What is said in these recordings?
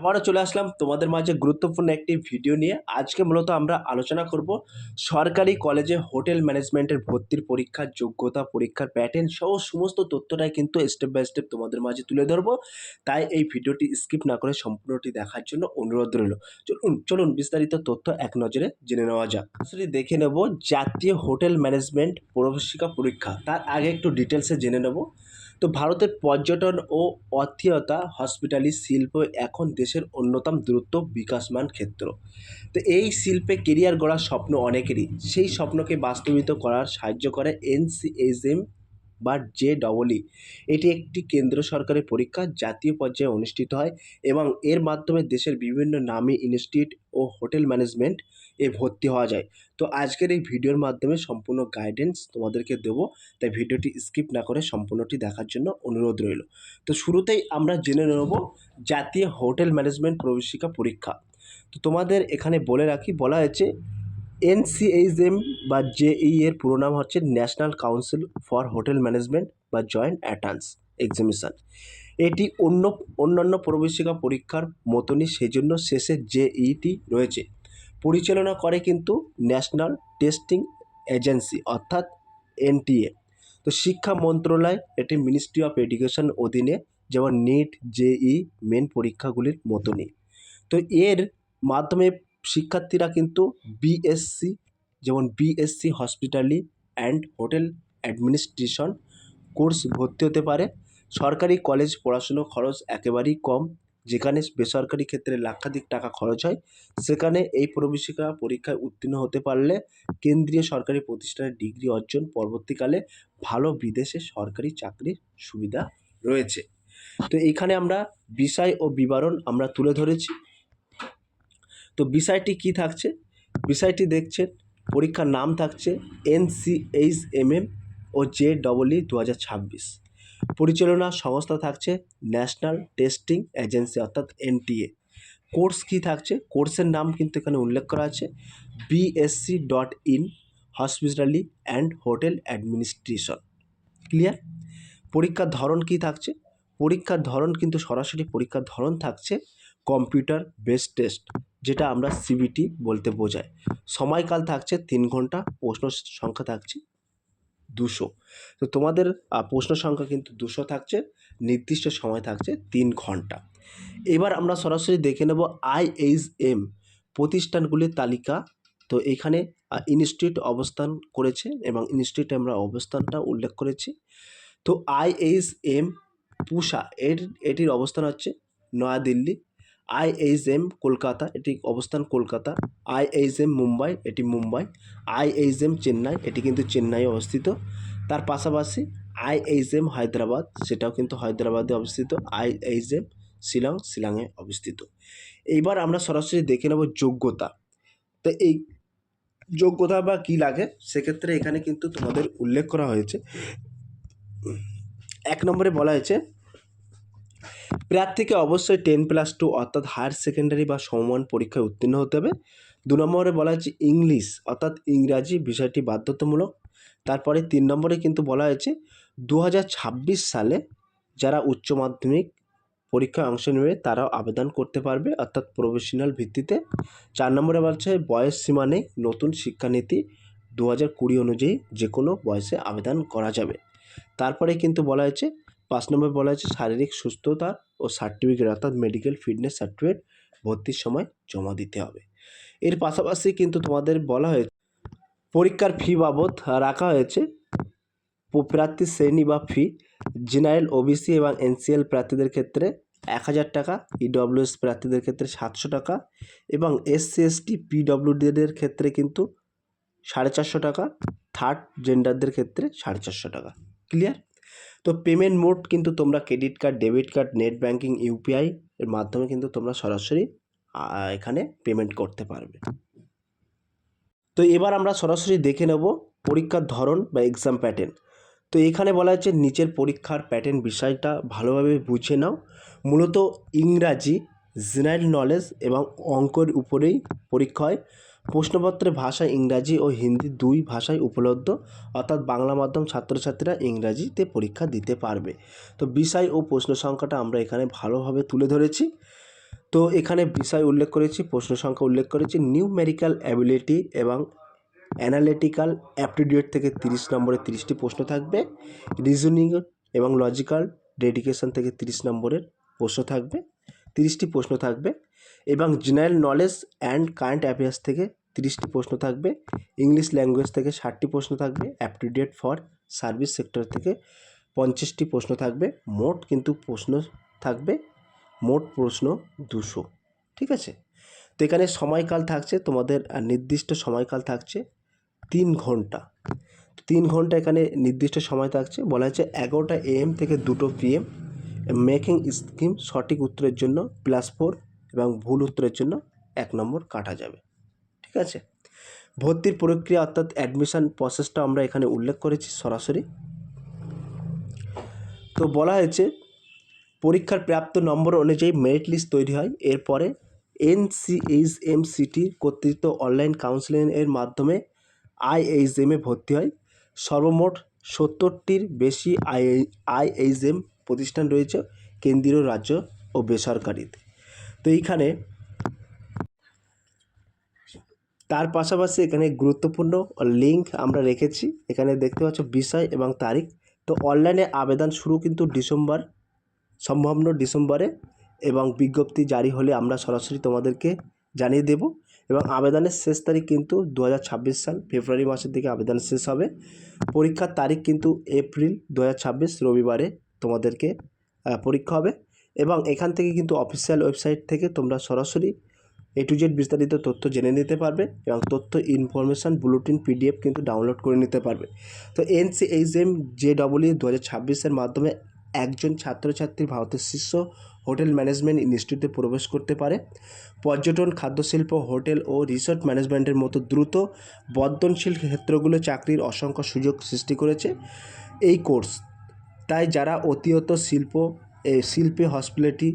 আবারও চলে আসলাম তোমাদের মাঝে গুরুত্বপূর্ণ একটি ভিডিও নিয়ে। আজকে মূলত আমরা আলোচনা করব সরকারি কলেজে হোটেল ম্যানেজমেন্টের ভর্তির পরীক্ষার যোগ্যতা পরীক্ষার প্যাটার্ন সহ সমস্ত তথ্যটাই কিন্তু স্টেপ বাই স্টেপ তোমাদের মাঝে তুলে ধরবো। তাই এই ভিডিওটি স্কিপ না করে সম্পূর্ণটি দেখার জন্য অনুরোধ রইল। চলুন চলুন বিস্তারিত তথ্য এক নজরে জেনে নেওয়া যাক। আসলে দেখে নেব জাতীয় হোটেল ম্যানেজমেন্ট প্রবেশিকা পরীক্ষা। তার আগে একটু ডিটেলসে জেনে নেব। তো ভারতের পর্যটন ও অর্থীয়তা, হসপিটালি শিল্প এখন দেশের অন্যতম দ্রুত বিকাশমান ক্ষেত্র। তো এই শিল্পে কেরিয়ার গড়ার স্বপ্ন অনেকেরই। সেই স্বপ্নকে বাস্তবিত করার সাহায্য করে এনসিএইচএম বা জে ডবলই এটি একটি কেন্দ্র সরকারের পরীক্ষা, জাতীয় পর্যায়ে অনুষ্ঠিত হয় এবং এর মাধ্যমে দেশের বিভিন্ন নামী ইনস্টিটিউট ও হোটেল ম্যানেজমেন্ট এ ভর্তি হওয়া যায়। তো আজকের এই ভিডিওর মাধ্যমে সম্পূর্ণ গাইডেন্স তোমাদেরকে দেবো। তাই ভিডিওটি স্কিপ না করে সম্পূর্ণটি দেখার জন্য অনুরোধ রইল। তো শুরুতেই আমরা জেনে নেব জাতীয় হোটেল ম্যানেজমেন্ট প্রবেশিকা পরীক্ষা। তো তোমাদের এখানে বলে রাখি, বলা হয়েছে এনসিএইচএম বা জেই এর পুরো নাম হচ্ছে National Council for Hotel Management বা জয়েন্ট অ্যাটান্স এক্সামিনেশন এটি অন্য, অন্যান্য প্রবেশিকা পরীক্ষার মতনই সেজন্য শেষে জেইটি রয়েছে। পরিচালনা করে কিন্তু ন্যাশনাল টেস্টিং এজেন্সি, অর্থাৎ এনটিএ। তো শিক্ষা মন্ত্রণালয়, এটি মিনিস্ট্রি অফ এডুকেশন অধীনে যেমন নিট, জেই, মেন পরীক্ষাগুলির মতনই। তো এর মাধ্যমে শিক্ষার্থীরা কিন্তু বিএসসি যেমন BSc hospitality and hotel administration course ভর্তি হতে পারে। সরকারি কলেজ পড়াশুনো খরচ একেবারেই কম। যেখানে বেসরকারি ক্ষেত্রে লাক্ষাধিক টাকা খরচ হয়, সেখানে এই প্রবেশিকা পরীক্ষায় উত্তীর্ণ হতে পারলে কেন্দ্রীয় সরকারি প্রতিষ্ঠানের ডিগ্রি অর্জন পরবর্তীকালে ভালো বিদেশে সরকারি চাকরির সুবিধা রয়েছে। তো এইখানে আমরা বিষয় ও বিবরণ আমরা তুলে ধরেছি। তো বিষয়টি কি থাকছে? বিষয়টি দেখছেন, পরীক্ষার নাম থাকছে এনসিএইচএমএম ও জে ডবল ই দু হাজার ছাব্বিশ। পরিচালনা সংস্থা থাকছে ন্যাশনাল টেস্টিং এজেন্সি, অর্থাৎ এনটিএ। কোর্স কী থাকছে? কোর্সের নাম কিন্তু এখানে উল্লেখ করা আছে। BSc dot in hospitality and hotel administration clear পরীক্ষার ধরন কী থাকছে? পরীক্ষার ধরন কিন্তু সরাসরি পরীক্ষার ধরন থাকছে কম্পিউটার বেস টেস্ট যেটা আমরা সিবিটি বলতে বোঝায়। সময়কাল থাকছে তিন ঘণ্টা, প্রশ্ন সংখ্যা থাকছে দুশো। তো তোমাদের প্রশ্ন সংখ্যা কিন্তু দুশো থাকছে, নির্দিষ্ট সময় থাকছে তিন ঘণ্টা। এবার আমরা সরাসরি দেখে নেব আইএইচএম প্রতিষ্ঠানগুলির তালিকা। তো এখানে ইনস্টিটিউট অবস্থান করেছে এবং ইনস্টিটিউটে আমরা অবস্থানটা উল্লেখ করেছি। তো আইএইচএম পুষা এর, এটির অবস্থান হচ্ছে নয়াদিল্লি। আইএইচএম কলকাতা, এটি অবস্থান কলকাতা। আইএইচএম মুম্বাই, এটি মুম্বাই। আইএইচএম চেন্নাই, এটি কিন্তু চেন্নাই অবস্থিত। তার পাশাপাশি আইএইচএম হায়দ্রাবাদ, সেটাও কিন্তু হায়দ্রাবাদে অবস্থিত। আইএইচএম শিলং, শিলংয়ে অবস্থিত। এইবার আমরা সরাসরি দেখে নেব যোগ্যতা। তো এই যোগ্যতা বা কী লাগে, সেক্ষেত্রে এখানে কিন্তু তোমাদের উল্লেখ করা হয়েছে। এক নম্বরে বলা হয়েছে প্রার্থীকে অবশ্যই টেন প্লাস টু অর্থাৎ হায়ার সেকেন্ডারি বা সমমান পরীক্ষায় উত্তীর্ণ হতে হবে। দু নম্বরে বলা হয়েছে ইংলিশ অর্থাৎ ইংরাজি বিষয়টি বাধ্যতামূলক। তারপরে তিন নম্বরে কিন্তু বলা হয়েছে দু হাজার ছাব্বিশ সালে যারা উচ্চ মাধ্যমিক পরীক্ষায় অংশ নেবে তারাও আবেদন করতে পারবে অর্থাৎ প্রফেশনাল ভিত্তিতে। চার নম্বরে বলছে বয়স সীমা নেই, নতুন শিক্ষানীতি দু হাজার কুড়ি অনুযায়ী যে কোনো বয়সে আবেদন করা যাবে। তারপরে কিন্তু বলা হয়েছে পাঁচ নম্বর বলা হয়েছে, শারীরিক সুস্থতা ও সার্টিফিকেট অর্থাৎ মেডিকেল ফিটনেস সার্টিফিকেট ভর্তির সময় জমা দিতে হবে। এর পাশাপাশি কিন্তু তোমাদের বলা হয়েছে, পরীক্ষার ফি বাবদ রাখা হয়েছে, প্রার্থী শ্রেণি বা ফি জেনারেল ওবিসি এবং এনসিএল প্রার্থীদের ক্ষেত্রে এক হাজার টাকা ইডব্লিউএস প্রার্থীদের ক্ষেত্রে সাতশো টাকা এবং এসসি এসটি পিডব্লিউডিদের ক্ষেত্রে কিন্তু সাড়ে চারশো টাকা থার্ড জেন্ডারদের ক্ষেত্রে সাড়ে চারশো টাকা। ক্লিয়ার তো পেমেন্ট মোড কিন্তু তোমরা credit card debit card net banking UPI এর মাধ্যমে কিন্তু তোমরা সরাসরি এখানে পেমেন্ট করতে পারবে। তো এবার আমরা সরাসরি দেখে নেব পরীক্ষার ধরন বা এক্সাম প্যাটার্ন তো এখানে বলা হচ্ছে নিচের পরীক্ষার প্যাটার্ন বিষয়টা ভালোভাবে বুঝে নাও। মূলত ইংরাজি জেনারেল নলেজ এবং অঙ্কের উপরেই পরীক্ষা হয়। প্রশ্নপত্রের ভাষা ইংরাজি ও হিন্দি দুই ভাষায় উপলব্ধ, অর্থাৎ বাংলা মাধ্যম ছাত্রছাত্রীরা ইংরাজিতে পরীক্ষা দিতে পারবে। তো বিষয় ও প্রশ্ন সংখ্যাটা আমরা এখানে ভালোভাবে তুলে ধরেছি। তো এখানে বিষয় উল্লেখ করেছি, প্রশ্ন সংখ্যা উল্লেখ করেছি নিউমেরিক্যাল অ্যাবিলিটি এবং অ্যানালিটিক্যাল অ্যাপটিটিউড থেকে তিরিশ নম্বরে তিরিশটি প্রশ্ন থাকবে রিজনিং এবং লজিক্যাল ডেডিকেশন থেকে তিরিশ নম্বরের প্রশ্ন থাকবে। তিরিশটি প্রশ্ন থাকবে এবং general knowledge and current affairs থেকে তিরিশটি প্রশ্ন থাকবে ইংলিশ ল্যাঙ্গুয়েজ থেকে ষাটটি প্রশ্ন থাকবে অ্যাপটিটিউড ফর সার্ভিস সেক্টর থেকে পঞ্চাশটি প্রশ্ন থাকবে, মোট কিন্তু প্রশ্ন থাকবে, মোট প্রশ্ন দুশো, ঠিক আছে? তো এখানে সময়কাল থাকছে, তোমাদের নির্দিষ্ট সময়কাল থাকছে তিন ঘণ্টা তিন ঘণ্টা এখানে নির্দিষ্ট সময় থাকছে, বলা হচ্ছে এগারোটা এএম থেকে দুটো পিএম মেকিং স্কিম সঠিক উত্তরের জন্য, প্লাস ফোর এবং ভুল উত্তরের জন্য এক নম্বর কাটা যাবে। ঠিক আছে? ভর্তির প্রক্রিয়া অর্থাৎ অ্যাডমিশান প্রসেসটা আমরা এখানে উল্লেখ করেছি সরাসরি। তো বলা হয়েছে, পরীক্ষার প্রাপ্ত নম্বর অনুযায়ী মেরিট লিস্ট তৈরি হয়। এরপরে এনসিএইচএমসিটি কর্তৃত্ব অনলাইন কাউন্সিলিং এর মাধ্যমে আইএইচএমে ভর্তি হয়। সর্বমোট সত্তরটির বেশি আই আইএইচএম প্রতিষ্ঠান রয়েছে, কেন্দ্রীয় রাজ্য ও বেসরকারিতে। তো এইখানে তার পাশাপাশি এখানে গুরুত্বপূর্ণ লিঙ্ক আমরা রেখেছি। এখানে দেখতে পাচ্ছ বিষয় এবং তারিখ। তো অনলাইনে আবেদন শুরু কিন্তু ডিসেম্বর সম্ভাব্য ডিসেম্বরে এবং বিজ্ঞপ্তি জারি হলে আমরা সরাসরি তোমাদেরকে জানিয়ে দেব এবং আবেদনের শেষ তারিখ কিন্তু দু হাজার ছাব্বিশ সাল, ফেব্রুয়ারি মাসের দিকে আবেদন শেষ হবে। পরীক্ষার তারিখ কিন্তু এপ্রিল দু হাজার ছাব্বিশ, রবিবারে তোমাদেরকে পরীক্ষা হবে এবং এখান থেকে কিন্তু অফিসিয়াল ওয়েবসাইট থেকে তোমরা সরাসরি এ টু জেড বিস্তারিত তথ্য জেনে নিতে পারবে এবং তথ্য ইনফরমেশান বুলেটিন পিডিএফ কিন্তু ডাউনলোড করে নিতে পারবে। তো এনসিএইচএম জে ডব্লিউ দু হাজার ছাব্বিশের মাধ্যমে একজন ছাত্রছাত্রী ভারতের শীর্ষ হোটেল ম্যানেজমেন্ট ইনস্টিটিউটে প্রবেশ করতে পারে। পর্যটন, খাদ্যশিল্প, হোটেল ও রিসোর্ট ম্যানেজমেন্টের মতো দ্রুত বর্ধনশীল ক্ষেত্রগুলো চাকরির অসংখ্য সুযোগ সৃষ্টি করেছে। এই কোর্স তাই যারা অতিহত শিল্প শিল্পে হসপিটালিটি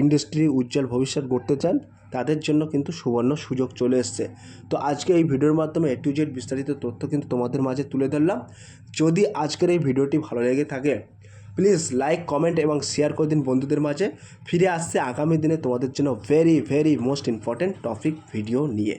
ইন্ডাস্ট্রি উজ্জ্বল ভবিষ্যৎ গড়তে চান, তাদের জন্য কিন্তু সুবর্ণ সুযোগ চলে এসছে। তো আজকে এই ভিডিওর মাধ্যমে এ টু জেড বিস্তারিত তথ্য কিন্তু তোমাদের মাঝে তুলে ধরলাম। যদি আজকের এই ভিডিওটি ভালো লেগে থাকে প্লিজ লাইক কমেন্ট এবং শেয়ার করে দিন বন্ধুদের মাঝে। ফিরে আসছে আগামী দিনে তোমাদের জন্য very very most important topic video নিয়ে।